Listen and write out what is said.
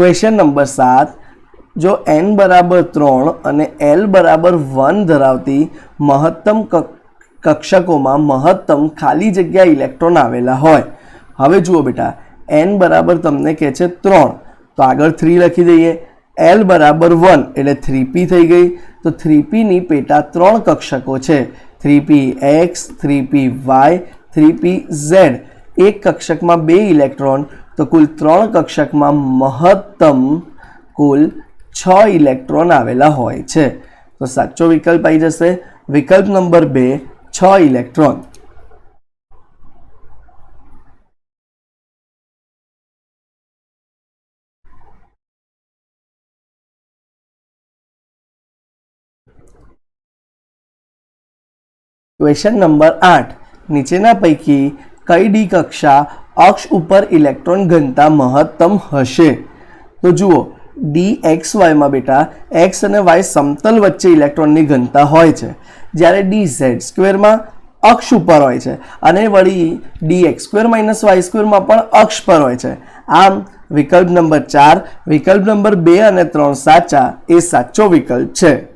Question number સાત. જો N બરાબર ત્રણ અને એલ બરાબર વન ધરાવતી મહત્તમ કક્ષકોમાં મહત્તમ ખાલી જગ્યા ઇલેક્ટ્રોન આવેલા હોય. હવે જુઓ બેટા એન બરાબર તમને કહે છે ત્રણ. તો આગળ થ્રી લખી દઈએ. એલ બરાબર વન એટલે થ્રી પી થઈ ગઈ. તો થ્રી પીની પેટા ત્રણ કક્ષકો છે. Three p x three p y three p z એક કક્ષકમાં બે ઇલેક્ટ્રોન તો કુલ ત્રણ કક્ષકમાં મહત્તમ કુલ છ ઇલેક્ટ્રોન આવેલા હોય છે. તો સાચો વિકલ્પ આવી જશે. વિકલ્પ નંબર બે, છ ઇલેક્ટ્રોન. ક્વેશ્ચન નંબર આઠ. નીચેના પૈકી કઈ ડી કક્ષા અક્ષ ઉપર ઇલેક્ટ્રોન ઘનતા મહત્તમ હશે. તો જુઓ ડી એક્સ વાયમાં બેટા એક્સ અને વાય સમતલ વચ્ચે ઇલેક્ટ્રોનની ઘનતા હોય છે. જ્યારે ડી ઝેડ સ્ક્વેરમાં અક્ષ ઉપર હોય છે અને વળી d x square minus y સ્ક્વેરમાં પણ અક્ષ પર હોય છે. આમ, વિકલ્પ નંબર ચાર, વિકલ્પ નંબર બે અને ત્રણ સાચા એ સાચો વિકલ્પ છે.